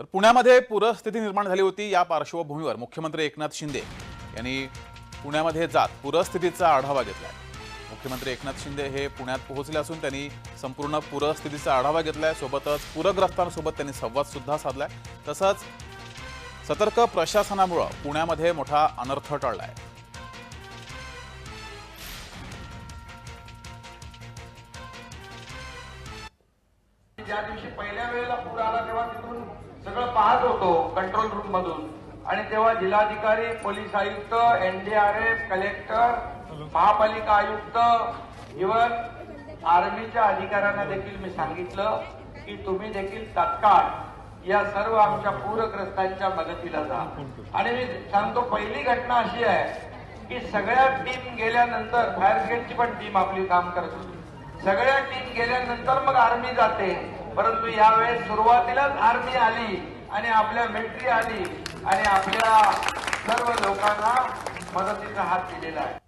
तर पुण्यामध्ये पूरस्थिती निर्माण झाली होती या पार्श्वभूमीवर. मुख्यमंत्री एकनाथ शिंदे यांनी पुण्यामध्ये जात पूरस्थितीचा आढावा घेतलाय. मुख्यमंत्री एकनाथ शिंदे हे पुण्यात पोहोचले असून त्यांनी संपूर्ण पूरस्थितीचा आढावा घेतलाय. सोबतच पूरग्रस्तांसोबत त्यांनी संवादसुद्धा साधला आहे तसंच सतर्क प्रशासनामुळं पुण्यामध्ये मोठा अनर्थ टळलाय. ज्या दिवशी पहिल्या वेळेला पूर आला तेव्हा तिथून सगळं पाहत होतो कंट्रोल रूम मधून. आणि तेव्हा जिल्हाधिकारी पोलीस आयुक्त एनडीआरएफ कलेक्टर महापालिका आयुक्त इव्हन आर्मीच्या अधिकाऱ्यांना देखील मी सांगितलं की तुम्ही देखील तात्काळ या सर्व आमच्या पूरग्रस्तांच्या मदतीला जा. आणि मी सांगतो पहिली घटना अशी आहे की सगळ्या टीम गेल्यानंतर फायर ब्रिगेडची पण टीम आपली काम करत होती. सगळ्या टीम गेल्यानंतर मग आर्मी जाते. परंतु यावेळेस सुरुवातीलाच आर्मी आली आणि आपल्या मिलिटरी आली आणि आपल्या सर्व लोकांना मदतीचा हात दिलेला आहे.